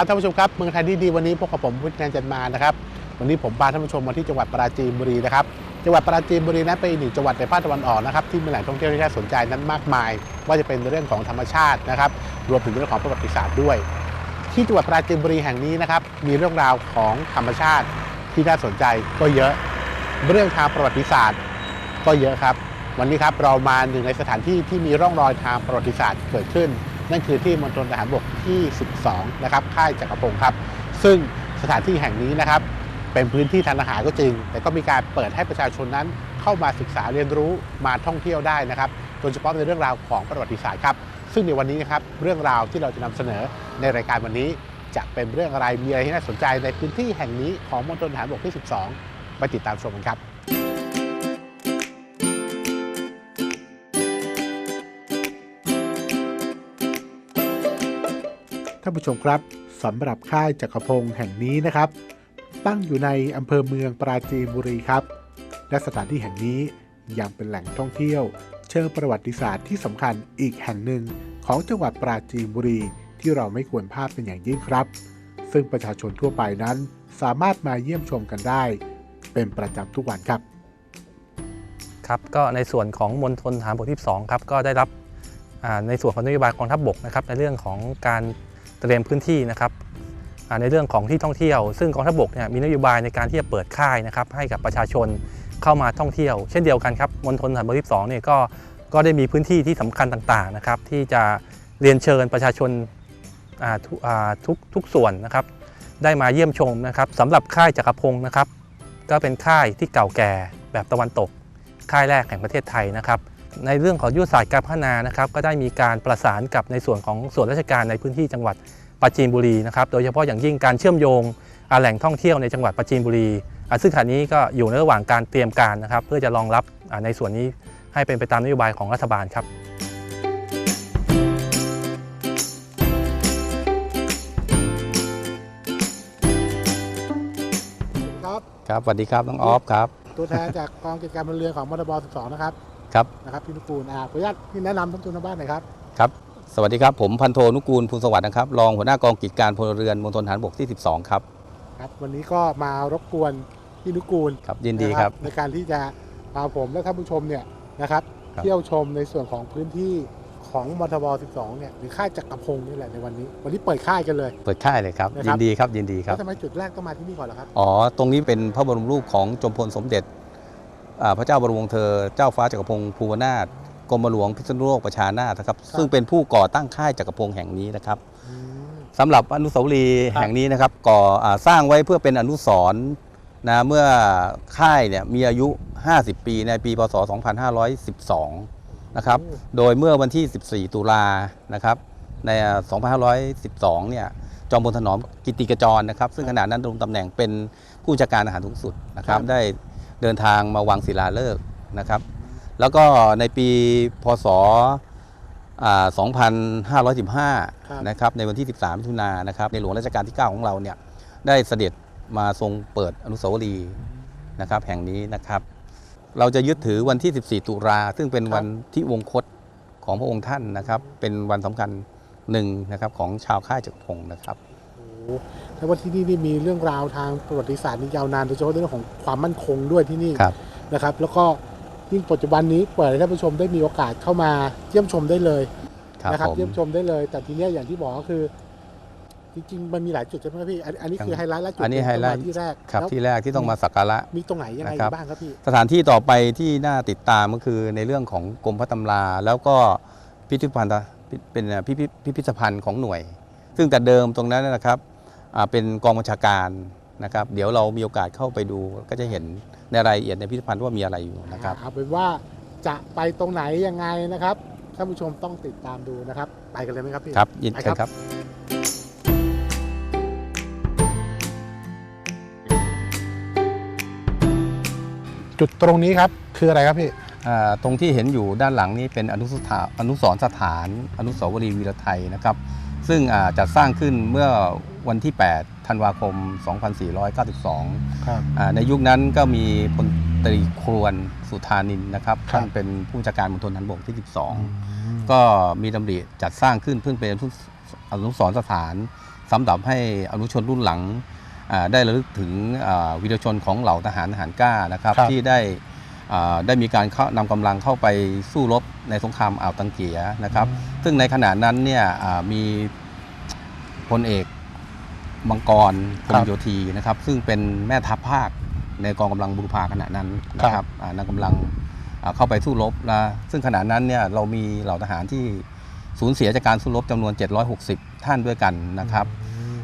ครับท่านผู้ชมครับเมืองไทยดีดีวันนี้พบกับผมวิทยาจันมานะครับวันนี้ผมพาท่านผู้ชมมาที่จังหวัดปราจีนบุรีนะครับจังหวัดปราจีนบุรีนั้นเป็นอีกหนึ่งจังหวัดในภาคตะวันออกนะครับที่มีแหล่งท่องเที่ยวที่น่าสนใจนั้นมากมาย ว่าจะเป็นเรื่องของธรรมชาตินะครับรวมถึงเรื่องของประวัติศาสตร์ด้วย ที่จังหวัดปราจีนบุรีแห่งนี้นะครับมีเรื่องราวของธรรมชาติที่น่าสนใจก็เยอะเรื่องทางประวัติศาสตร์ ก็เยอะครับ วันนี้ครับเรามาหนึ่งในสถานที่ที่มีร่องรอยทางประวัติศาสตร์เกิดขึ้น นั่นคือที่มณฑลทหารบกที่ 12 นะครับ ค่ายจักรพงศ์ครับ ซึ่งสถานที่แห่งนี้นะครับ เป็นพื้นที่ทางทหารก็จริง แต่ก็มีการเปิดให้ประชาชนนั้นเข้ามาศึกษาเรียนรู้มาท่องเที่ยวได้นะครับโดยเฉพาะในเรื่องราวของประวัติศาสตร์ครับ ซึ่งในวันนี้นะครับเรื่องราวที่เราจะนำเสนอในรายการวันนี้ จะเป็นเรื่องอะไรมีอะไรที่น่าสนใจในพื้นที่แห่งนี้ของมณฑลทหารบกที่ 12 ไปติดตามชมกันครับานผู้ชมครับสำหรับค่ายจักรพงศ์แห่งนี้นะครับ ตั้งอยู่ในอำเภอเมืองปราจีนบุรีครับ และสถานที่แห่งนี้ยังเป็นแหล่งท่องเที่ยว เชิงประวัติศาสตร์ที่สำคัญอีกแห่งหนึ่งของจังหวัดปราจีนบุรีที่เราไม่ควรพลาดเป็นอย่างยิ่งครับ ซึ่งประชาชนทั่วไปนั้นสามารถมาเยี่ยมชมกันได้ เป็นประจำทุกวันครับ ครับก็ในส่วนของมณฑลทหารบกที่ 2 ครับ ก็ได้รับในส่วนของนโยบายกองทัพบกนะครับในเรื่องของการ เตรียมพื้นที่นะครับในเรื่องของที่ท่องเที่ยว ซึ่งกองทัพบกเนี่ยมีนโยบายในการที่จะเปิดค่ายนะครับให้กับประชาชนเข้ามาท่องเที่ยว เช่นเดียวกันครับมณฑลทหารบกที่2เนี่ยก็ก็ได้มีพื้นที่ที่สำคัญต่างๆนะครับที่จะเรียนเชิญประชาชนอ่าทุอ่าทุกทุกส่วนนะครับได้มาเยี่ยมชมนะครับสำหรับค่ายจักรพงศ์นะครับ ก็เป็นค่ายที่เก่าแก่แบบตะวันตก ค่ายแรกแห่งประเทศไทยนะครับ ในเรื่องของยุทธศาสตร์การพัฒนานะครับ ก็ได้มีการประสานกับในส่วนของส่วนราชการในพื้นที่จังหวัดปราจีนบุรีนะครับ โดยเฉพาะอย่างยิ่งการเชื่อมโยงอ่าแหล่งท่องเที่ยวในจังหวัดปราจีนบุรีอ่าซึ่งขณะนี้ก็อยู่ในระหว่างการเตรียมการนะครับ เพื่อจะรองรับอ่าในส่วนนี้ให้เป็นไปตามนโยบายของรัฐบาลครับครับครับสวัสดีครับน้องออฟครับ ตัวแทนจากกองกิจการพลเรือนของมทบ12 นะครับ ครับ นะครับพี่นุกูลอ่าขออนุญาตพี่แนะนำท่านผู้ชมทางบ้านหน่อยครับ ครับ สวัสดีครับ ผมพันโทนุกูลภูลสวัสดิ์นะครับ รองหัวหน้ากองกิจการพลเรือนมณฑลทหารบกที่ 12 ครับ ครับ วันนี้ก็มารบกวนพี่นุกูลครับ ยินดีครับนะในการที่จะพาผมและท่านผู้ชมเนี่ยนะครับ ครับ เที่ยวชมในส่วนของพื้นที่ของมทบ 12 เนี่ยหรือค่ายจักรพงศ์นี่แหละในวันนี้ วันนี้เปิดค่ายกันเลย เปิดค่ายเลยครับ นะครับ ยินดีครับ ยินดีคแล้รับ วทำไมจุดแรกต้องมาที่นี่ก่อนล่ะครับ อ๋อ ตรงนี้เป็นพระบรมรูปของจอมพลสมเด็จอ่า พระเจ้าบรมวงศ์เธอ เจ้าฟ้าจักรพงศ์ภูวนาถกรมหลวงพิษณุโลกประชานาถนะครับ ซึ่งเป็นผู้ก่อตั้งค่ายจักรพงศ์แห่งนี้นะครับอืมสำหรับอนุสาวรีย์ครับแห่งนี้นะครับก่ออาสร้างไว้เพื่อเป็นอนุสรณ์นะเมื่อค่ายเนี่ยมีอายุ 50 ปีในปีพศ 2512 นะครับ โดยเมื่อวันที่ 14 ตุลานะครับ ใน 2512 เนี่ย จอมพลถนอมกิติกจรนะครับ ซึ่งขณะนั้นดำรงตำแหน่งเป็นผู้จัดการอาหารสูงสุดนะครับ ได้ เดินทางมาวางศิลาฤกษ์นะครับ แล้วก็ในปีพศอ่าครับ2515 นะครับ ในวันที่ 13มิถุนายนนะครับ ในหลวงรัชกาลที่ 9 ของเราเนี่ย ได้เสด็จมาทรงเปิดอนุสาวรีย์นะครับ แห่งนี้นะครับ เราจะยึดถือวันที่ 14 ตุลาซึ่งเป็นวันที่วงคตของพระองค์ท่านนะครับ เป็นวันสำคัญหนึ่งนะครับของชาวค่ายจักรพงศ์นะครับโอ้โห แล้วว่าที่นี่นี่มีเรื่องราวทางประวัติศาสตร์นี่ยาวนานโดยเฉพาะเรื่องของความมั่นคงด้วยที่นี่ครับนะครับ แล้วก็ยิ่งปัจจุบันนี้เปิดให้ท่านผู้ชมได้มีโอกาสเข้ามาเยี่ยมชมได้เลยครับนะครับผมเยี่ยมชมได้เลย แต่ทีเนี้ยอย่างที่บอกก็คือ จริงๆมันมีหลายจุดใช่ไหมครับพี่อันอันนี้คือไฮไลท์และจุดอันนี้เด่ไฮไลท์ต้องมาที่แรกครับแล้วที่แรกที่ต้องมาสักการะมีตรงไหนยังไงนะครับบ้างครับพี่สถานที่ต่อไปที่น่าติดตามก็คือในเรื่องของกรมพระตำรา แล้วก็พิพิธภัณฑ์เป็นพิพิธพิพิธภัณฑ์ของหน่วย ซึ่งแต่เดิมตรงนั้นนะครับอ่า เป็นกองบัญชาการนะครับ เดี๋ยวเรามีโอกาสเข้าไปดูก็จะเห็นในรายละเอียดในพิพิธภัณฑ์ว่ามีอะไรอยู่นะครับเอาเป็นว่าจะไปตรงไหนยังไงนะครับท่านผู้ชมต้องติดตามดูนะครับ ไปกันเลยไหมครับพี่ครับยินดีครับจุดตรงนี้ครับคืออะไรครับพี่ตรงที่เห็นอยู่ด้านหลังนี้เป็นอนุสถาอนุสรสถาน อนุสาวรีย์วีรไทยนะครับ ซึ่งอ่าจัดสร้างขึ้นเมื่อวันที่ 8 ธันวาคม 2492ครับอ่าในยุคนั้นก็มีพลตรีครวนสุธานินนะครับครับท่านเป็นผู้บัญชาการมณฑลทหารบกที่ 12 ก็มีดำริจัดสร้างขึ้นเพื่อเป็นอนุสรณ์สถานสำหรับให้อนุชนรุ่นหลังอ่าได้ระลึกถึงอ่าวีรชนของเหล่าทหารทหารกล้านะครับครับที่ได้อ่า ได้มีการเข้านำกำลังเข้าไปสู้รบในสงครามอ่าวตังเกียนะครับ ซึ่งในขณะนั้นเนี่ยอ่ามีพลเอกมังกรพครัลบโยธีนะครับ ซึ่งเป็นแม่ทัพภาคในกองกำลังบุรพาขณะนั้นนะคครัรับบอ่านำกำลังอ่าเข้าไปสู้รบนะซึ่งขณะนั้นเนี่ยเรามีเหล่าทหารที่สูญเสียจากการสู้รบจำนวน 760 ท่านด้วยกันนะครับ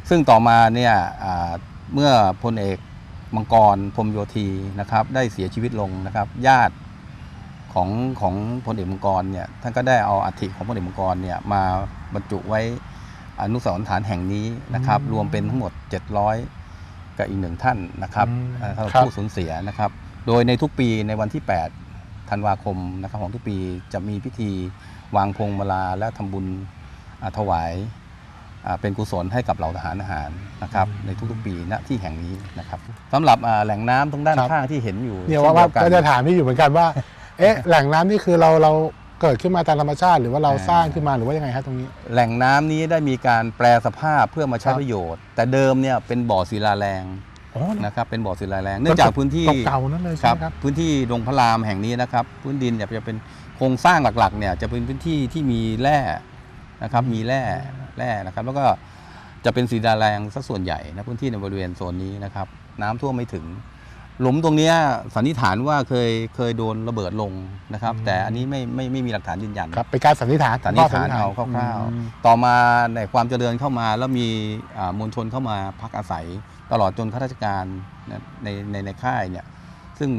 ซึ่งต่อมาเนี่ยอ่าเมื่อพลเอก มังกรพรหมโยธีนะครับได้เสียชีวิตลงนะครับ ญาติของของพลเอกมังกรเนี่ยท่านก็ได้เอาอัฐิของพลเอกมังกรเนี่ยมาบรรจุไว้อนุสรณ์ฐานแห่งนี้นะครับอืมรวมเป็นทั้งหมด 700 กับอีกหนึ่งท่านนะครับอืมอ่าสำหรับครับผู้สูญเสียนะครับ โดยในทุกปีในวันที่ 8 ธันวาคมนะครับของทุกปีจะมีพิธีวางพวงมาลาและทำบุญอ่าถวายอ่า เป็นกุศลให้กับเหล่าทหารอาหารนะครับในทุกๆปีณที่แห่งนี้นะครับสำหรับอ่าแหล่งน้ำตรงด้านครับข้างที่เห็นอยู่เนี่ยว่าว่าช่นดีก็ยจะถามพี่อยู่เหมือนกันว่าเอ๊ะแหล่งน้ำนี่คือเราเราเกิดขึ้นมาตามธรรมชาติ หรือว่าเราสร้างขึ้นมาหรือว่ายังไงฮะตรงนี้ แหล่งน้ำนี้ได้มีการแปลสภาพเพื่อมาใช้ครับประโยชน์ แต่เดิมเนี่ยเป็นบ่อศิลาแรงอ๋อนะครับเป็นบ่อศิลาแรงเนื่องจากพื้นที่เก่าๆนั่นเลยคใช่รัไหมครับพื้นที่ดงพระรามแห่งนี้นะครับ พื้นดินเนี่ยจะเป็นโครงสร้างหลักๆเนี่ยจะเป็นพื้นที่ที่มีแร่ นะครับมีแร่แร่นะครับ แล้วก็จะเป็นสีดาแรงสัส่วนใหญ่นะพื้นที่ในบริเวณโซนนี้นะครับ น้ำท่วมไม่ถึง หลุมตรงเนี้ยสันนิษฐานว่าเคยเคยโดนระเบิดลงนะครับอืมแต่อันนี้ไม่ไม่ไม่มีหลักฐานยืนยันครับเป็นการสันนิษฐานสันนิษฐานเอาคร่าวอืมๆต่อมาในความเจริญเข้ามา แล้วมีอ่ามวลชนเข้ามาพักอาศัย ตลอดจนข้าราชการนะในในในค่ายเนี่ยซึ่ง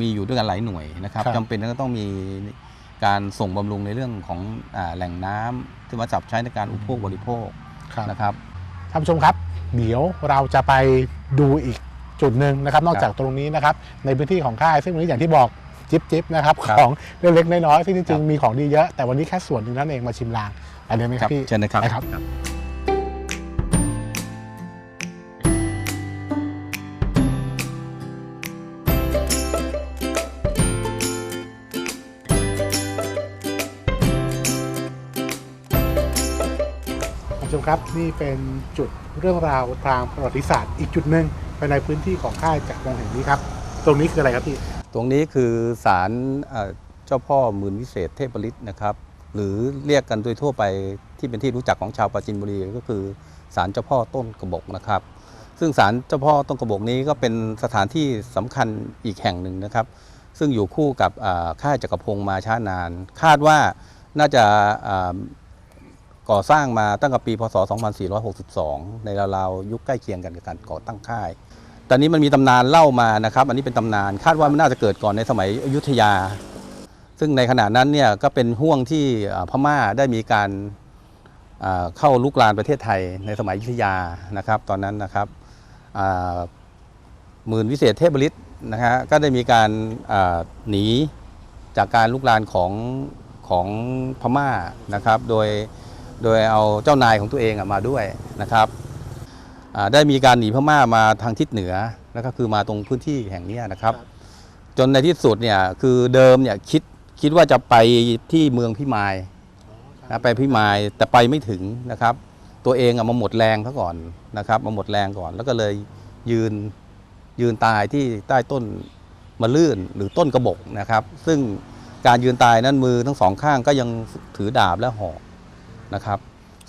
มีอยู่ด้วยกันหลายหน่วยนะครับครับจำเป็นก็ต้องมีการส่งบำรุงในเรื่องของอาแหล่งน้ำ ที่มาจับใช้ในการอุปโภคบริโภคครับนะครับท่านผู้ชมครับ เดี๋ยวเราจะไปดูอีกจุดหนึ่งนะครับ นอกจากตรงนี้นะครับ ในพื้นที่ของค่ายซึ่งวันนี้อย่างที่บอกจิ๊บจิ๊บนะครับครับของเล็กๆน้อยๆซึ่งจครัริงบๆมีของดีเยอะแต่วันนี้แค่ส่วนหนึ่งนั่นเองมาชิมลางไปเลยไหมครับพี่เชิญนะครับ ครับนี่เป็นจุดเรื่องราวทางประวัติศาสตร์อีกจุดหนึ่งภายในพื้นที่ของค่ายจักรวงแห่งนี้ครับ ตรงนี้คืออะไรครับพี่ ตรงนี้คือศาลเจ้าพ่อหมื่นวิเศษเทพฤทธิ์นะครับ หรือเรียกกันโดยทั่วไปที่เป็นที่รู้จักของชาวปราจินบุรีก็คือศาลเจ้าพ่อต้นกระบอกนะครับ ซึ่งศาลเจ้าพ่อต้นกระบอกนี้ก็เป็นสถานที่สำคัญอีกแห่งหนึ่งนะครับ ซึ่งอยู่คู่กับค่ายจักรพงศ์มาช้านาน คาดว่าน่าจะ ก่อสร้างมาตั้งแต่ปีพศ 2462 ในราวๆยุคใกล้เคียงกันกับการก่อตั้งค่าย ตอนนี้มันมีตำนานเล่ามานะครับ อันนี้เป็นตำนานคาดว่ามันน่าจะเกิดก่อนในสมัยอยุธยา ซึ่งในขณะนั้นเนี่ยก็เป็นห่วงที่พม่าได้มีการเข้าลุกลานประเทศไทยในสมัยอยุธยานะครับ ตอนนั้นนะครับหมื่นวิเศษเทพบริตนะฮะก็ได้มีการหนีจากการลุกลานของของพม่านะครับ โดย โดยเอาเจ้านายของตัวเองมาด้วยนะครับได้มีการหนีพม่ามาทางทิศเหนือแล้วก็คือมาตรงพื้นที่แห่งนี้นะครับ จนในที่สุดเนี่ยคือเดิมเนี่ยคิดคิดว่าจะไปที่เมืองพิมายนะไปพิมายแต่ไปไม่ถึงนะครับ ตัวเองอะมาหมดแรงซะก่อนนะครับมาหมดแรงก่อน แล้วก็เลยยืนยืนตายที่ใต้ต้นมะลื่นหรือต้นกระบอกนะครับ ซึ่งการยืนตายนั้นมือทั้งสองข้างก็ยังถือดาบและหอก นะครับ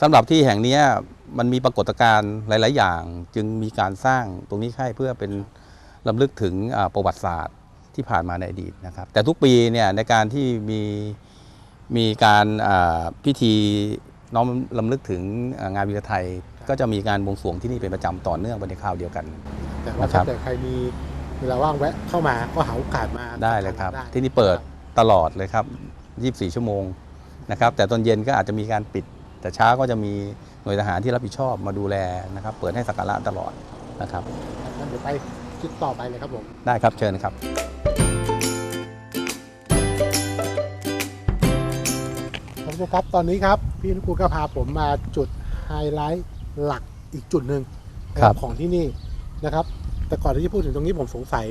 สำหรับที่แห่งเนี้ยมันมีปรากฏการณ์หลาย ๆ อย่าง จึงมีการสร้างตรงนี้ให้เพื่อเป็นลำลึกถึงอ่าประวัติศาสตร์ที่ผ่านมาในอดีตนะครับ แต่ทุกปีเนี่ยในการที่มีมีการอ่าพิธีน้อมลำลึกถึงอ่างานวีรไทย ก็จะมีการบวงสรวงที่นี่เป็นประจำต่อเนื่องไปในคราวเดียวกัน แต่ว่านะครัถ้าบเกิดใครมีเวลาว่างแวะเข้ามาก็หาโอกาสมาได้เลยครับได้ที่นี่เปิดตลอดเลยครับ 24 ชั่วโมง นะครับแต่ตอนเย็นก็อาจจะมีการปิด แต่เช้าก็จะมีหน่วยทหารที่รับผิดชอบมาดูแลนะครับ เปิดให้สักการะตลอดนะครับเดี๋ยวไปคิดต่อไปเลยครับผมได้ครับเชิญครับ ท่านผู้ครับตอนนี้ครับพี่นุกูลก็พาผมมาจุดไฮไลท์หลักอีกจุดหนึ่งของที่นี่นะครับ แต่ก่อนที่จะพูดถึงตรงนี้ผมสงสัย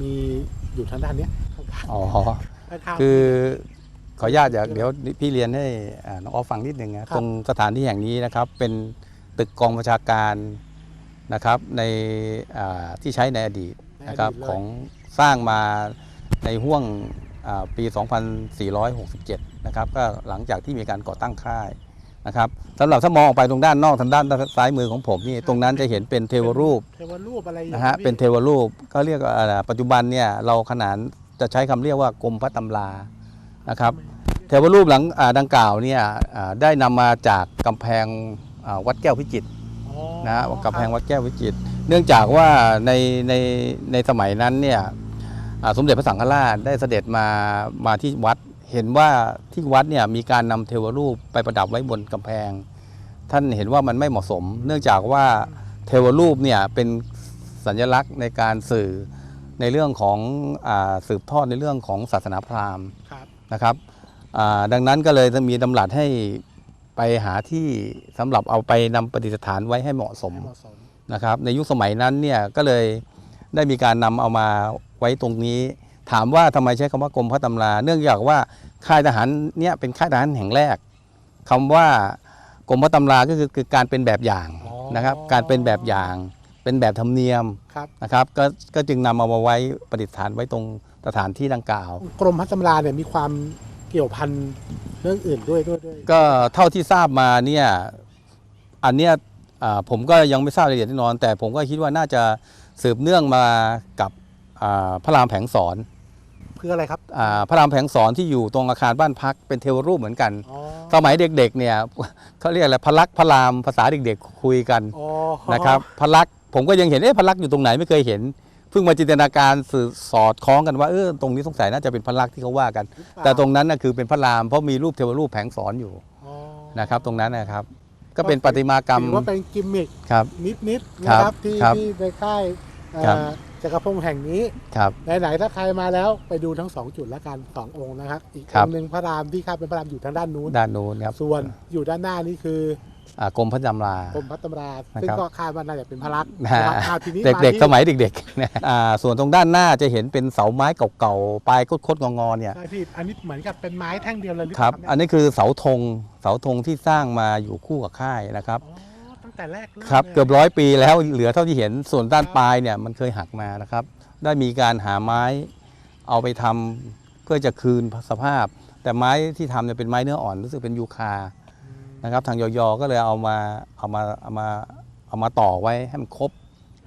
มีอยู่ทางด้านเนี้ยอ๋อคือ ขออนุญาตอยากเดี๋ยวพี่เรียนให้อ่าน้องออฟฟังนิดนึงครันะบตรงสถานที่แห่งนี้นะครับ เป็นตึกกองประชาการนะครับในอ่าที่ใช้ในอดีตนะครับในอดีตเลยของสร้างมาในห่วงอ่าปี 2467 นะครับก็หลังจากที่มีการก่อตั้งค่ายนะครับสำหรับถ้ามองออกไปตรงด้านนอกทางด้านซ้ายมือของผมนี่ตรงนั้นจะเห็นเป็นเทวรูปเทวรูปอะไรอย่างนะฮะพี่เป็นเทวรูปก็เรียกว่าอะไรปัจจุบันเนี่ยเราขนานจะใช้คำเรียกว่ากรมพระตำรา นะครับเทวรูปหลังอ่าดังกล่าวเนี่ยอ่าได้นำมาจากกำแพงอ่าวัดแก้วพิจิตรอ๋อนะฮะกำแพงวัดแก้วพิจิตรเนื่องจากว่าในในในสมัยนั้นเนี่ยอ่าสมเด็จพระสังฆราชได้เสด็จมามาที่วัดเห็นว่าที่วัดเนี่ยมีการนำเทวรูปไปประดับไว้บนกำแพง ท่านเห็นว่ามันไม่เหมาะสม เนื่องจากว่าเทวรูปเนี่ยเป็นสัญลักษณ์ในการสื่อในเรื่องของอาสืบทอดในเรื่องของศาสนาพราหมณ์ครับ นะครับอ่าดังนั้นก็เลยจะมีดำรัสให้ไปหาที่สำหรับเอาไปนำประดิษฐานไว้ให้เหมาะสมให้เหมาะสมนะครับ ในยุคสมัยนั้นเนี่ยก็เลยได้มีการนำเอามาไว้ตรงนี้ ถามว่าทำไมใช้คำว่ากรมพระตำรา เนื่องจากว่าค่ายทหารเนี่ยเป็นค่ายทหารแห่งแรกคำว่ากรมพระตำราก็คือคือการเป็นแบบอย่างอ๋อนะครับ การเป็นแบบอย่าง เป็นแบบธรรมเนียมครับนะครับก็ก็จึงนำเอามาไว้ประดิษฐานไว้ตรงสถานที่ดังกล่าว กรมพัฒนาเนี่ยมีความเกี่ยวพันเรื่องอื่นด้วยด้วยด้วยก็เท่าที่ทราบมาเนี่ยอันเนี้ยอ่าผมก็ยังไม่ทราบรายละเอียดแน่นอน แต่ผมก็คิดว่าน่าจะสืบเนื่องมากับอ่าพระรามแผงสอนเพื่ออะไรครับอาพระรามแผงสอนที่อยู่ตรงอาคารบ้านพักเป็นเทวรูปเหมือนกัน อ๋อสมัยเด็กๆเนี่ย เขาเรียกอะไรพระลักษมณ์พระรามภาษาเด็กๆคุยกัน อ๋อนะครับพระลักษมณ์ ผมก็ยังเห็นเอ๊ะพระลักษมณ์อยู่ตรงไหนไม่เคยเห็น เพิ่งมาจินตนาการสื่อสอดคล้องกันว่าเออตรงนี้สงสัยน่าจะเป็นพระลักษมณ์ที่เขาว่ากันหรือเปล่าแต่ตรงนั้นน่ะคือเป็นพระรามเพราะมีรูปเทวรูปแผงสอนอยู่อ๋อนะครับ ตรงนั้นนะครับ ก็เป็นประติมากรรมถือว่าเป็นกิมมิคครับ นิดๆครันะบครับที่ครับที่ในค่ายเอ่อครับ จักรพงศ์แห่งนี้ ครับ ไหนๆถ้าใครมาแล้วไปดูทั้งสองจุดแล้วกันสององค์นะครับ อีกครัอบ งค์หนึ่งพระรามที่คาดเป็นพระรามอยู่ทางด้านนู้น ด้านโน้นครับ ส่วนอยู่ด้านหน้านี่คือ อ่ากรมพระจำรา กรมพัฒนานะครับซึ่งก็คาดว่าน่าจะเป็นพระลักษมณ์นะฮะนะครับอ่าทีนี้เด็กๆาสที่มัยเด็กๆนะอ่าส่วนตรงด้านหน้าจะเห็นเป็นเสาไม้เก่าๆปลายคดๆงอๆเนี่ย ใช่พี่อันนี้เหมือนกับเป็นไม้แท่งเดียวเลยหรือครับเปล่าอันนี้คือเสาธง เสาธงที่สร้างมาอยู่คู่กับค่ายนะครับ อ๋อตั้งแต่แรกเริ่มครับลยเกือบร้อยปีแล้วเหลือเท่าที่เห็น ส่วนด้านปลายเนี่ยมันเคยหักมานะครับ ได้มีการหาไม้เอาไปทำเพื่อจะคืนสภาพ แต่ไม้ที่ทำเนี่ยเป็นไม้เนื้ออ่อนรู้สึกเป็นยูคา นะครับ ทางยอยก็เลยเอามาเอามาเอามาเอามาต่อไว้ให้มันครบ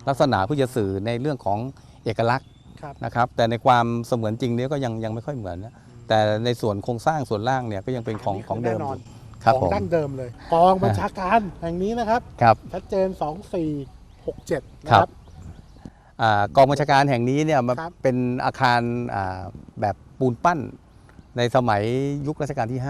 ลักษณะเพื่อจะสื่อในเรื่องของเอกลักษณ์ครับ นะครับ แต่ในความเสมือนจริงเนี้ก็ยังยังไม่ค่อยเหมือนนะแต่ในส่วนโครงสร้างส่วนล่างเนี่ยก็ยังเป็นของอันนี้ของเดิมแน่นออนยู่ครับขอผงมดั้งเดิมเลยกองบัญชาการแห่งนี้นะครับ ครับ ชัดเจน 2467 นะคครัรับ บ อ่ากองบัญชาการแห่งนี้เนี่ยมันครับ เป็นอาคารอ่าแบบปูนปั้นในสมัยยุครัชกาลที่5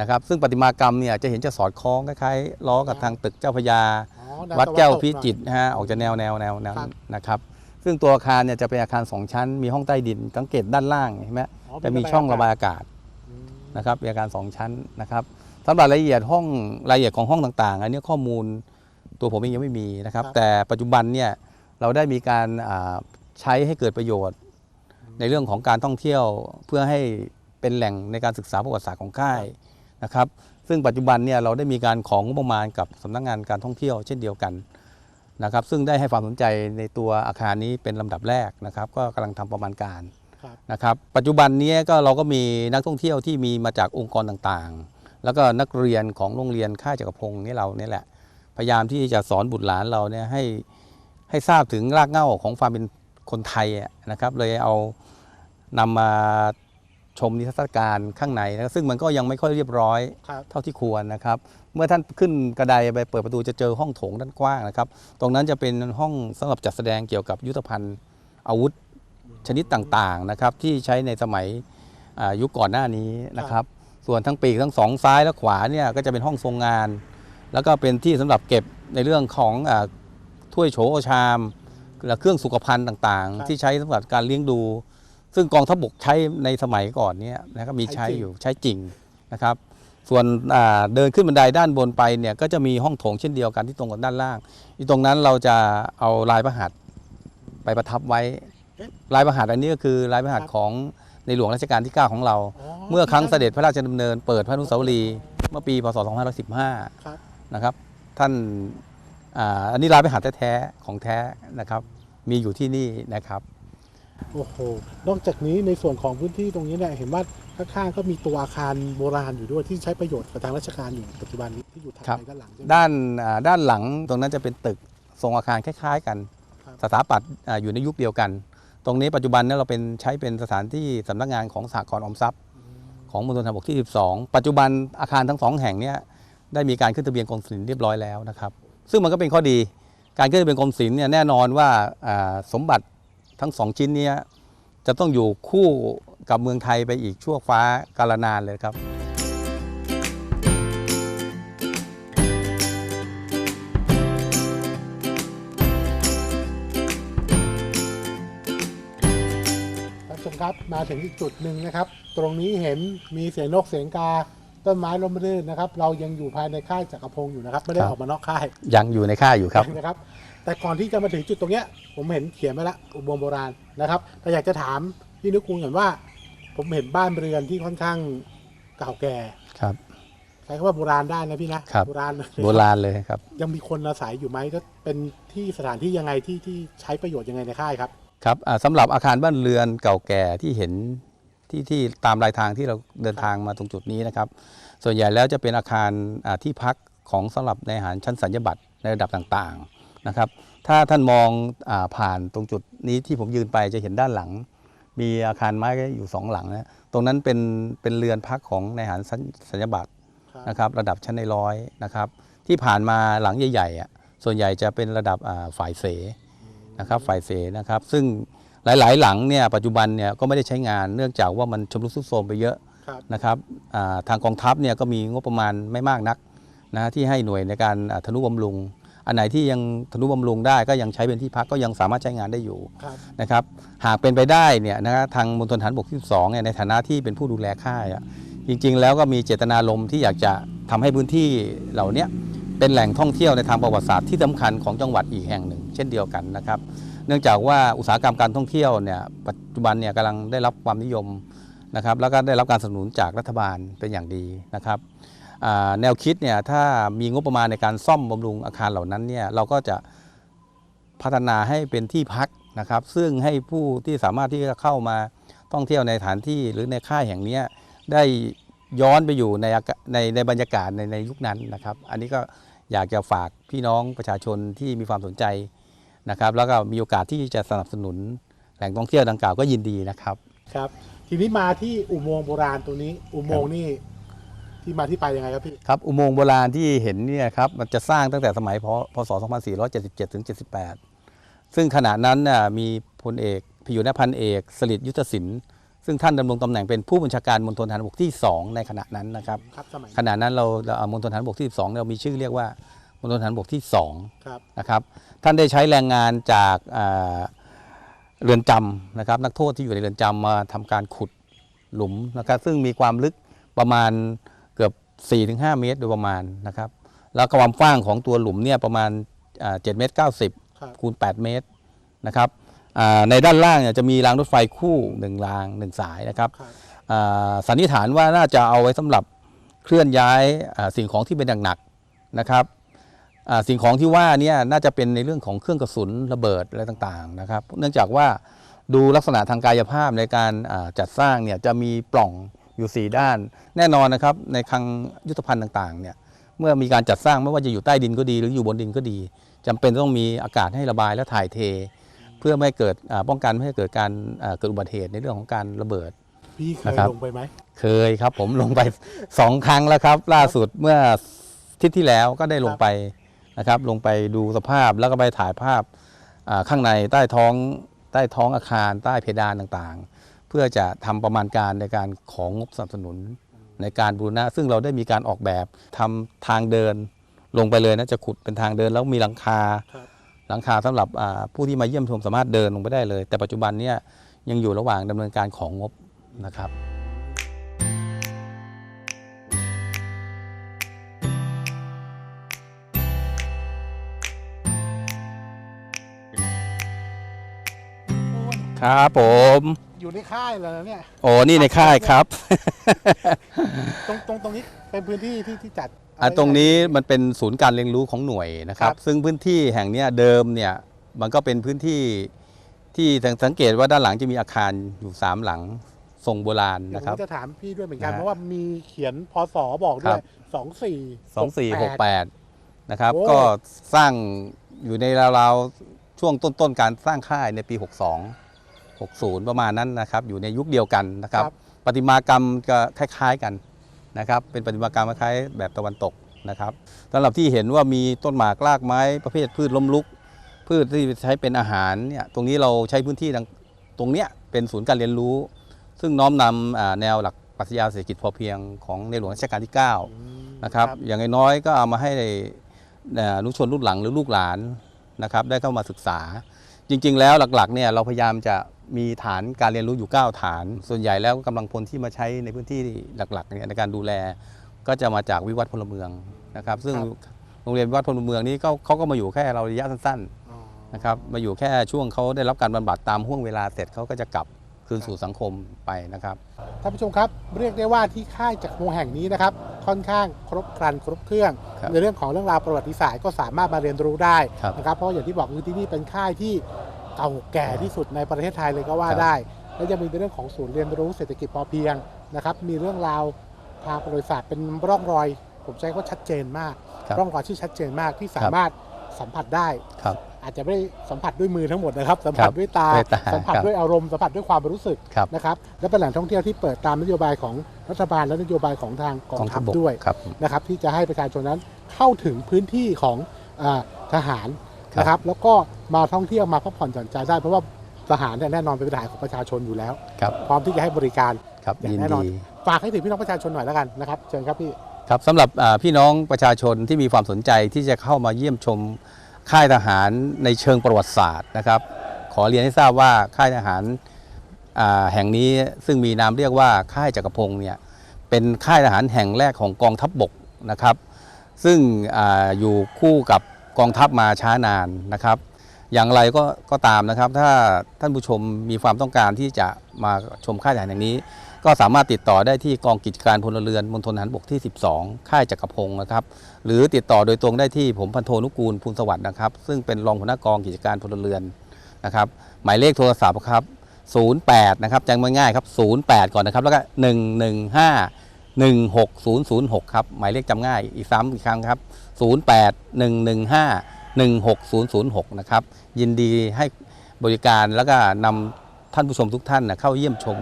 นะครับซึ่งประติมากรรมเนี่ยจะเห็นจะสอดคล้องคล้ายๆล้อกับทางตึกเจ้าพระยา อ๋อานวัดแก้วตะนตพิจิตหรน่อยนะฮะออกจะแนวแนวแนวแนวครับนะครับซึ่งตัวอาคารเนี่ยจะเป็นอาคาร2ชั้น มีห้องใต้ดินสังเกตด้านล่างเห็นไหมอ๋อจะมีช่องระบายอากาศอืมนะครับมีอาคาร2ชั้นนะครับสำหรับรายละเอียดห้องรายละเอียดของห้องต่างๆ อันนี้ข้อมูลตัวผมเองยังไม่มีนะครับ แต่ปัจจุบันเนี่ยเราได้มีการอ่าใช้ให้เกิดประโยชน์ ในเรื่องของการท่องเที่ยวเพื่อให้เป็นแหล่งในการศึกษาประวัติศาสตร์ของค่าย นะครับ ซึ่งปัจจุบันเนี่ยเราได้มีการของงบประมาณกับสำนักงานการท่องเที่ยวเช่นเดียวกันนะครับ ซึ่งได้ให้ความสนใจในตัวอาคารนี้เป็นลำดับแรกนะครับ ก็กำลังทำประมาณการรนะครับ ปัจจุบันนี้ก็เราก็มีนักท่องเที่ยวที่มีมาจากองค์กรต่างๆ แล้วก็นักเรียนของโรงเรียนค่ายจักรพงศ์นี่เราเนี่ยแหละ พยายามที่จะสอนบุตรหลานเราเนี่ยให้ให้ทราบถึงรากเหง้าของความเป็นคนไทยนะครับ เลยเอานำมา ชมนิทรรศการข้างในนะซึ่งมันก็ยังไม่ค่อยเรียบร้อยครับ เท่าที่ควรนะครับ เมื่อท่านขึ้นกระไดไปเปิดประตูจะเจอห้องโถงด้านกว้างนะครับ ตรงนั้นจะเป็นห้องสำหรับจัดแสดงเกี่ยวกับยุทธภัณฑ์อาวุธชนิดต่างๆนะครับที่ใช้ในสมัยอ่ายุคก่อนหน้านี้นะครับ ส่วนทั้งปีกทั้งสองซ้ายและขวาเนี่ยก็จะเป็นห้องทรงงาน แล้วก็เป็นที่สำหรับเก็บในเรื่องของอาถ้วยโฉโอชามและเครื่องสุขภัณฑ์ต่างครับ ๆ ที่ใช้สำหรับการเลี้ยงดู ซึ่งกองทัพบกใช้ในสมัยก่อนเนี่ยนะครับมีใช้ใช้จริงอยู่ใช้จริงนะครับ ส่วนอ่าเดินขึ้นบันไดด้านบนไปเนี่ยก็จะมีห้องโถงเช่นเดียวกันที่ตรงกับด้านล่างอีตรงนั้นเราจะเอาลายพระหัตถ์ไปประทับไว้เอ๊ะลายพระหัตถ์อันนี้ก็คือลายพระหัตถ์ของในหลวงรัชกาลที่ 9 ของเรา เมื่อครั้งเสด็จพระราชดำเนินเปิดพระอนุสาวรีย์เมื่อปีพศ 2515ครับนะครับ ท่านอ่าอันนี้ลายพระหัตถ์แท้ๆของแท้นะครับ มีอยู่ที่นี่นะครับ โอ้โห นอกจากนี้ในส่วนของพื้นที่ตรงนี้เนี่ยเห็นว่าข้างๆก็มีตัวอาคารโบราณอยู่ด้วยที่ใช้ประโยชน์กับทางราชการอยู่ปัจจุบันนี้ที่อยู่ทางครับในด้านหลังใช่ไหม ด้านอ่าด้านหลังตรงนั้นจะเป็นตึกทรงอาคารคล้าย ๆ กัน ครับ สถาปัตย์อ่าอยู่ในยุคเดียวกัน ตรงนี้ปัจจุบันเนี่ยเราเป็นใช้เป็นสถานที่สำนักงานของสหกรณ์ออมทรัพย์ ของมณฑลทหารบกที่ 12 ปัจจุบันอาคารทั้งสองแห่งเนี้ได้มีการขึ้นทะเบียนกรมศิลป์เรียบร้อยแล้วนะครับ ซึ่งมันก็เป็นข้อดีการขึ้นทะเบียนกรมศิลป์เนี่ยแน่นอนว่าอ่าสมบัติ ทั้งสองชิ้นนี้จะต้องอยู่คู่กับเมืองไทยไปอีกชั่วฟ้ากาลนานเลยครับท่านผู้ชมครับมาถึงอีกจุดหนึ่งนะครับ ตรงนี้เห็นมีเสียงนกเสียงกา ต้นไม้ร่มรื่นนะครับ เรายังอยู่ภายในค่ายจักรพงศ์อยู่นะครับ ไม่ได้ครับออกมานอกค่ายยังอยู่ในค่ายอยู่ครับนะครับ แต่ก่อนที่จะมาถึงจุดตรงเนี้ย ผมเห็นเขียนไว้ละอุโมงค์โบราณนะครับแต่อยากจะถามพี่นึกคุงก่อนว่า ผมเห็นบ้านเรือนที่ค่อนข้างเก่าแก่ครับใช้คำว่าโบราณได้นะพี่นะครับโบราณเลยโบราณเลยครับ ยังมีคนอาศัยอยู่ไหมแล้วเป็นที่สถานที่ยังไงที่ที่ใช้ประโยชน์ยังไงในค่ายครับครับอ่าสำหรับอาคารบ้านเรือนเก่าแก่ที่เห็น ที่ที่ตามรายทางที่เราเดินทางมาตรงจุดนี้นะครับ ส่วนใหญ่แล้วจะเป็นอาคารอ่าที่พักของสำหรับในอาหารชั้นสัญญบัตรในระดับต่างๆนะครับ ถ้าท่านมองอาผ่านตรงจุดนี้ที่ผมยืนไปจะเห็นด้านหลัง มีอาคารไม้อยู่สองหลังนะตรงนั้นเป็นเป็นเรือนพักของในอาหารสัญญบัตรนะครับ ระดับชั้นในร้อยนะครับ ที่ผ่านมาหลังใหญ่ๆอะส่วนใหญ่จะเป็นระดับอ่าฝ่ายเสนะครับฝ่ายเสนะครับ ซึ่ง หลาย ๆ หลังเนี่ยปัจจุบันเนี่ยก็ไม่ได้ใช้งานเนื่องจากว่ามันชำรุดทรุดโทรมไปเยอะครับนะครับอ่าทางกองทัพเนี่ยก็มีงบประมาณไม่มากนักนะที่ให้หน่วยในการอ่าทนุบำรุง อันไหนที่ยังทนุบำรุงได้ก็ยังใช้เป็นที่พักก็ยังสามารถใช้งานได้อยู่ครับนะครับหากเป็นไปได้เนี่ยนะฮะทางมณฑลฐานบกที่2เนี่ยในฐานะที่เป็นผู้ดูแลค่ายอะจริง ๆ แล้วก็มีเจตนารมณ์ที่อยากจะทำให้พื้นที่เหล่าเนี้ยเป็นแหล่งท่องเที่ยวในทางประวัติศาสตร์ที่สำคัญของจังหวัดอีกแห่งหนึ่ง เช่นเดียวกันนะครับ เนื่องจากว่าอุตสาหกรรมการท่องเที่ยวเนี่ยปัจจุบันเนี่ยกำลังได้รับความนิยมนะครับแล้วก็ได้รับการสนับสนุนจากรัฐบาลเป็นอย่างดีนะครับแนวคิดเนี่ยถ้ามีงบประมาณในการซ่อมบำรุงอาคารเหล่านั้นเนี่ยเราก็จะพัฒนาให้เป็นที่พักนะครับ ซึ่งให้ผู้ที่สามารถที่จะเข้ามาท่องเที่ยวในสถานที่หรือในค่ายแห่งนี้ได้ย้อนไปอยู่ในในในบรรยากาศในในยุคนั้นนะครับ อันนี้ก็อยากจะฝากพี่น้องประชาชนที่มีความสนใจ นะครับ แล้วก็มีโอกาสที่จะสนับสนุนแหล่งท่องเที่ยวดังกล่าวก็ยินดีนะครับ ครับ ทีนี้มาที่อุโมงค์โบราณตัวนี้ อุโมงค์นี่ที่มาที่ไปยังไงครับพี่ ครับอุโมงค์โบราณที่เห็นเนี่ยครับมันจะสร้างตั้งแต่สมัยพพศ 2477 ถึง 78 ซึ่งขณะนั้นน่ะมีพลเอกพิยุณพันเอกสลิดยุทธศิลป์ซึ่งท่านดำรงตำแหน่งเป็นผู้บัญชาการมณฑลทหารบกที่ 2 ในขณะนั้นนะครับ ครับสมัยขณะนั้นเราเราเอามณฑลทหารบกที่12เรามีชื่อเรียกว่า มณฑลทหารบกที่2ครับนะครับท่านได้ใช้แรงงานจากอ่าเรือนจำนะครับ นักโทษที่อยู่ในเรือนจำมาทำการขุดหลุมนะครับซึ่งมีความลึกประมาณเกือบ 4-5 เมตรโดยประมาณนะครับแล้วความกว้างของตัวหลุมเนี่ยประมาณอ่า7เมตร90 ครับ คูณ 8 เมตรนะครับอ่าในด้านล่างเนี่ยจะมีรางรถไฟคู่1ราง 1 สายนะครับครับ อ่าสันนิษฐานว่าน่าจะเอาไว้สำหรับเคลื่อนย้ายอ่าสิ่งของที่เป็นหนักๆนะครับอ่า สิ่งของที่ว่าเนี่ยน่าจะเป็นในเรื่องของเครื่องกระสุนระเบิดอะไรต่างๆนะครับ เนื่องจากว่าดูลักษณะทางกายภาพในการอ่าจัดสร้างเนี่ยจะมีปล่องอยู่ 4 ด้าน แน่นอนนะครับในคลังยุทธภัณฑ์ต่างๆเนี่ยเมื่อมีการจัดสร้างไม่ว่าจะอยู่ใต้ดินก็ดี หรืออยู่บนดินก็ดีจำเป็นต้องมีอากาศให้ระบายและถ่ายเท เพื่อไม่ให้เกิดอ่าป้องกันไม่ให้เกิดการอ่าเกิดอุบัติเหตุในเรื่องของการระเบิดพี่เคยนะครับลงไปไหมเคยครับผมลงไปสองครั้งแล้วครับ ล่าสุดเมื่ออาทิตย์ที่แล้วก็ได้ลงไป นะครับ ลงไปดูสภาพแล้วก็ไปถ่ายภาพอ่าข้างในใต้ท้องใต้ท้องอาคาร ใต้เพดานต่างๆ เพื่อจะทำประมาณการในการของงบสนับสนุนในการบูรณะ ซึ่งเราได้มีการออกแบบทำทางเดินลงไปเลยนะจะขุดเป็นทางเดินแล้วมีหลังคาครับหลังคาสำหรับอ่าผู้ที่มาเยี่ยมชมสามารถเดินลงไปได้เลย แต่ปัจจุบันเนี่ยยังอยู่ระหว่างดำเนินการของงบนะครับ ครับผมอยู่ในค่ายเลยนะเนี่ย โอ้นี่ในค่ายครับ ตรงตรงตรงนี้เป็นพื้นที่ที่ที่จัดอะตรงนี้มันเป็นศูนย์การเรียนรู้ของหน่วยนะครับครับซึ่งพื้นที่แห่งเนี้ยเดิมเนี่ยมันก็เป็นพื้นที่ที่สังเกตว่าด้านหลังจะมีอาคารอยู่สามหลังทรงโบราณเดี๋ยวนะผครับมจะถามพี่ด้วยเหมือนกัน นะฮะเพราะว่ามีเขียนพศบอกด้วครัยบ สองสี่สองสี่หกแปดนะครับ โอ้ ก็สร้างอยู่ในราวๆ ช่วงต้นๆ การสร้างค่ายในปี 62 60 ประมาณนั้นนะครับ อยู่ในยุคเดียวกันนะครับ ประติมากรรมก็คล้ายๆกันนะครับ เป็นประติมากรรมคล้ายๆแบบตะวันตกนะครับสำหรับที่เห็นว่ามีต้นหมากรากไม้ประเภทพืชล้มลุก พืชที่ใช้เป็นอาหารเนี่ยตรงนี้เราใช้พื้นที่ดังตรงเนี้ยเป็นศูนย์การเรียนรู้ ซึ่งน้อมนำอ่าแนวหลักปรัชญาเศรษฐกิจพอเพียงของในหลวงรัชกาลที่9อืมนะครับ อย่างน้อยๆก็เอามาให้เอ่อนุชนรุ่นหลังหรือลูกหลานนะครับ ได้เข้ามาศึกษา จริง ๆ แล้วหลักๆเนี่ยเราพยายามจะ มีฐานการเรียนรู้อยู่ 9 ฐาน ส่วนใหญ่แล้วกำลังพลที่มาใช้ในพื้นที่หลักๆเนี่ยในการดูแลก็จะมาจากวิวัฒน์พลเมืองนะครับ ซึ่งโรงเรียนวิวัฒน์พลเมืองนี้เขาเขาก็มาอยู่แค่เราระยะสั้นอ๋อๆนะครับมาอยู่แค่ช่วงเขาได้รับการบำบัดตามห่วงเวลาเสร็จเขาก็จะกลับคืนสู่สังคมไปนะครับท่านผู้ชมครับเรียกได้ว่าที่ค่ายจักรพงศ์แห่งนี้นะครับ ค่อนข้างครบครันครบเครื่องครับในเรื่องของเรื่องราวประวัติศาสตร์ก็สามารถมาเรียนรู้ได้ครับนะครับเพราะอย่างที่บอกคือที่นี่เป็นค่ายที่ เก่าแก่ที่สุดในประเทศไทยเลยก็ว่าครับได้ และยังมีในเรื่องของศูนย์เรียนรู้เศรษฐกิจพอเพียงนะครับ มีเรื่องราวทางประวัติศาสตร์เป็นร่องรอย ผมใช้ว่าชัดเจนมากครับร่องรอยที่ชัดเจนมากที่สามารถสัมผัสได้ครับอาจจะไม่ได้สัมผัสด้วยมือทั้งหมดนะครับ สัมผัสครับด้วยตาด้วยตา สัมผัสครับด้วยอารมณ์สัมผัสด้วยความรู้สึกครับนะครับ และเป็นแหล่งท่องเที่ยวที่เปิดตามนโยบายของรัฐบาลและนโยบายของทางกองทัพบกด้วยครับนะครับ ที่จะให้ประชาชนนั้นเข้าถึงพื้นที่ของอาทหาร ครับ นะครับ แล้วก็มาท่องเที่ยวมาพักผ่อนหย่อนใจได้ เพราะว่าทหารเนี่ยแน่นอนเป็นทหารของประชาชนอยู่แล้ว ครับพร้อมที่จะให้บริการ ครับอย่างยินแน่นอน ดี ฝากให้ถึงพี่น้องประชาชนหน่อยแล้วกันนะครับเชิญครับพี่ ครับสำหรับอ่าพี่น้องประชาชนที่มีความสนใจที่จะเข้ามาเยี่ยมชมค่ายทหารในเชิงประวัติศาสตร์นะครับ ขอเรียนให้ทราบว่าค่ายทหารอ่าแห่งนี้ซึ่งมีนามเรียกว่าค่ายจักรพงศ์เนี่ยเป็นค่ายทหารแห่งแรกของกองทัพบบกนะครับ ซึ่งอาอยู่คู่กับ กองทัพมาช้านานนะครับ อย่างไรก็ก็ตามนะครับ ถ้าท่านผู้ชมมีความต้องการที่จะมาชมค่ายทหารแห่งนี้ ก็สามารถติดต่อได้ที่กองกิจการพลเรือนมณฑลทหารบกที่ 12 ค่ายจักรพงศ์นะครับ หรือติดต่อโดยตรงได้ที่ผมพันโทนุกูลภูลสวัสดิ์นะครับ ซึ่งเป็นรองหัวหน้ากองกิจการพลเรือนนะครับ หมายเลขโทรศัพท์ครับ08 นะครับจำง่ายๆครับ 08 ก่อนนะครับ แล้วก็ 115 16006 ครับ หมายเลขจำง่ายอีกซ้ำอีกครั้งครับ 08 115 16006 นะครับ ยินดีให้บริการแล้วก็นำท่านผู้ชมทุกท่านนะเข้าเยี่ยมชม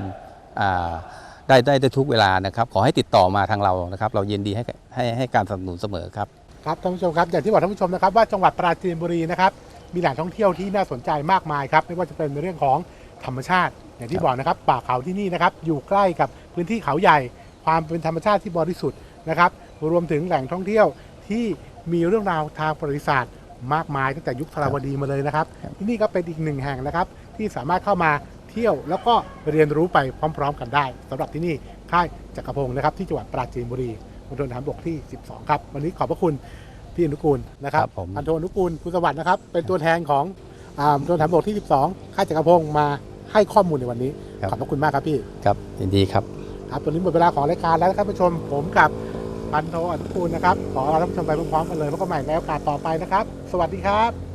ได้ได้ได้ทุกเวลานะครับ ขอให้ติดต่อมาทางเรานะครับ เรายินดีให้ให้ให้การสนับสนุนเสมอครับ ครับท่านผู้ชมครับ อย่างที่บอกท่านผู้ชมนะครับว่าจังหวัดปราจีนบุรีนะครับมีแหล่งท่องเที่ยวที่น่าสนใจมากมายครับไม่ว่าจะเป็นในเรื่องของธรรมชาติ อย่างที่บบอกนะครับป่าเขาที่นี่นะครับอยู่ใกล้กับพื้นที่เขาใหญ่ ความเป็นธรรมชาติที่บริสุทธิ์นะครับ รวมถึงแหล่งท่องเที่ยวที่มีเรื่องราวทางประวัติศาสตร์ มากมายตั้งแต่ยุคธรวดีมาเลยนะครับครับ ที่นี่ก็เป็นอีกหนึ่งแห่งนะครับ ที่สามารถเข้ามาเที่ยวแล้วก็เรียนรู้ไปพร้อม ๆ กันได้สำหรับที่นี่ค่ายจักรพงศ์นะครับ ที่จังหวัดปราจีนบุรีมณฑลทหารบกที่ 12 ครับ วันนี้ขอบพระคุณพี่อนุกูลนะครับครับผมพันโทอนุกูลภูสวัสดิ์นะครับ เป็นตัวแทนของอ่ามณฑลทหารบกที่ 12 ค่ายจักรพงศ์มาให้ข้อมูลในวันนี้ครับขอบพระคุณมากครับพี่ ครับยินดีครับ ครับตอนนี้หมดเวลาของรายการแล้วนะครับผู้ชมผมกับพันโทอนุกูลนะครับ ขอลาท่านผู้ชมไปพร้อมๆกันเลยพบกันใหม่ในโอกาสต่อไปนะครับ สวัสดีครับ